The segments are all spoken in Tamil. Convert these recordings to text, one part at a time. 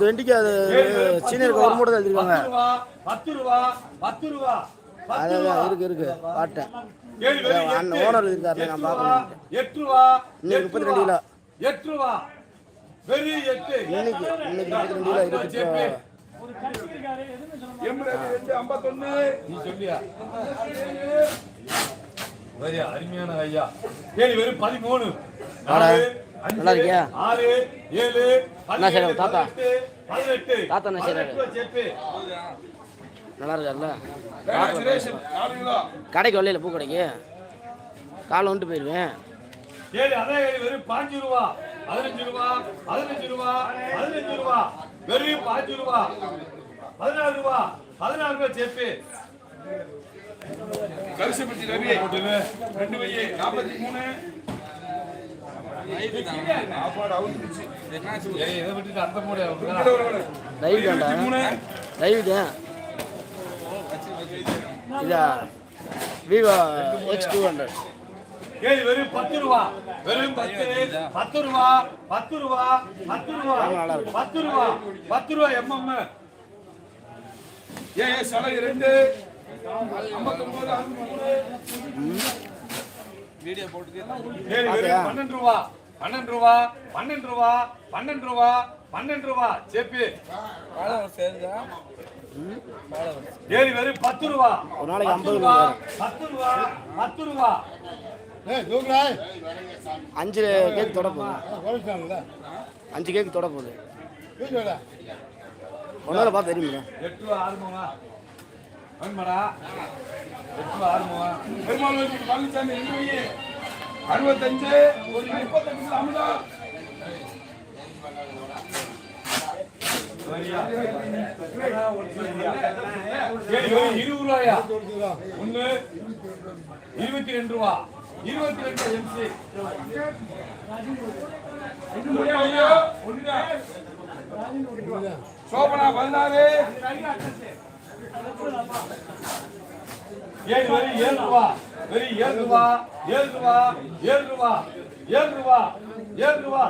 வெண்டிக்கு அது சீனியருக்கு ஒரு மூட்டை எழுதிருக்காங்க பத்து ரூபா பத்து ரூபா அதான் இருக்கு இருக்கு. அண்ணன் எட்டு. ஓனர் இருக்காரு நான் பார்க்கணும். எட்டு ரூபா இன்னைக்கு முப்பத்தி ரெண்டு கிலோ. எட்டு ரூபா. வெறி எட்டு. இன்னைக்கு இன்னைக்கு முப்பத்தி ரெண்டு கிலோ இருக்கு. அருமையான ஐயா. வெறும் பதிமூணு. நல்லா இருக்கியா? ஆறு ஏழு என்ன பதினேழு, தாத்தா? தாத்தா என்ன ஜெபி. நல்லா இருக்கார்ல கடைக்கு வரல பூ கடைக்கு? காலை வந்துட்டு போயிடுவேன் ஏழு அதான் ஏழு வெறும் பாஞ்சு ரூபா. பதினஞ்சு ரூபா பதினஞ்சு ரூபா பதினஞ்சு ரூபா. வெறும் பாஞ்சு ரூபா. பதினாறு ரூபா. பதினாறு ரூபா சேர்த்து கரிசப்பட்டி ரவி ரெண்டு வையே நாற்பத்தி மூணு சாப்பாடு அவுந்துருச்சு ஏய், இதை விட்டுட்டு அந்த மூட லைவ் மூணு லைவ் தான். இதா விவோ எக்ஸ் டூ ஹண்ட்ரட் ஏழு வெறும் பத்து ரூபா வெறும் பத்து பத்து ரூபா பத்து ரூபா பத்து ரூபா பத்து ரூபா பத்து ரூபா எம்எம் ஏ ஏ சலை ரெண்டு ஐம்பத்தொன்பது ஏழு வெறும் பன்னெண்டு ரூபா பன்னெண்டு ரூபா பன்னெண்டு ரூபா பன்னெண்டு ரூபா பன்னெண்டு ரூபா. சேப்பி ஏழு வெறும் பத்து ரூபா. ஒரு நாளைக்கு 50 ரூபா. பத்து ரூபா பத்து ரூபா. அஞ்சு கேக் தொட போகுது. அஞ்சு கேக் தொட போகுது. ஒன்னால பார்த்து தெரியுமில்ல எட்டு ரூபா எட்டு ரூபா பெருமாள் பழனிசாமி ரெண்டு அறுபத்தஞ்சு ஒரு முப்பத்தஞ்சு அமுதா. இருபது ரூபாயா ஒண்ணு இருபத்தி ரெண்டு ரூபா இருபத்தி ரெண்டு எம்சி சோபனா பதினாறு. ஏழு வரி ஏழு ரூபா. வெறும் ஏழு ரூபா. ஏழு ரூபா ஏழு ரூபா. ஏழு ரூபா ஏழு ரூபா.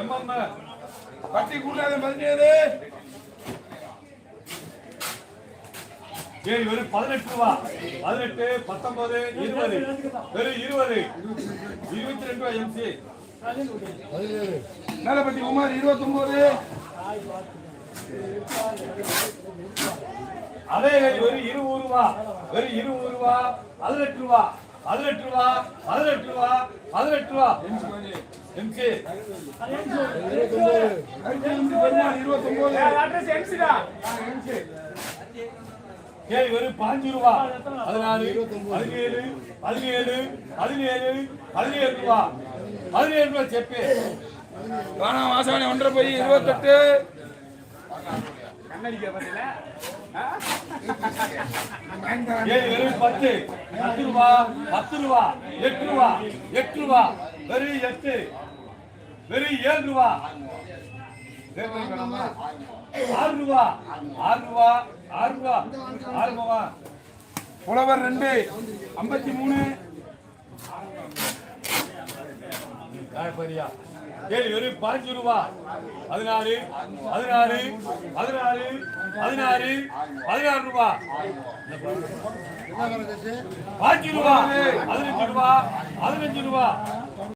எம்எம் பட்டி கூட்டாத பதினேழு. ஏழு வெறும் பதினெட்டு ரூபா. பதினெட்டு பத்தொன்பது இருபது. வெறும் இருபது. இருபத்தி ரெண்டு ரூபா எம்சி. மேலப்பட்டி குமார் இருபத்தொன்பது அதே ரேட் வெறும் இருபது ரூபா வெறும் இருபது ரூபா பதினெட்டு ரூபா பதினெட்டு ரூபா பதினெட்டு ரூபா பதினெட்டு ரூபா. எம்சி ஏழு வெறும் பாஞ்சு ரூபா பதினாறு பதினேழு பதினேழு பதினேழு பதினேழு ரூபா. பதினேழு ரூபா செப்பு. காணா வாசவாணி ஒன்றரை போய் இருபத்தெட்டு. ஏழு வெறும் பத்து. பத்து ரூபா பத்து ரூபா எட்டு ரூபா எட்டு ரூபா. வெறும் எட்டு. வெறும் ஏழு ரூபா. ஆறு ரூபா. ஆறு ரூபா ஆறு ரூபா. ஆறு ரூபா. புலவர் ரெண்டு. ஐம்பத்தி மூணு. காயப்பரியா ஏழு வெறும் பாஞ்சு ரூபா பதினாறு பதினாறு பதினாறு பதினாறு பதினாறு ரூபா பாஞ்சு ரூபா பதினஞ்சு ரூபா பதினஞ்சு ரூபா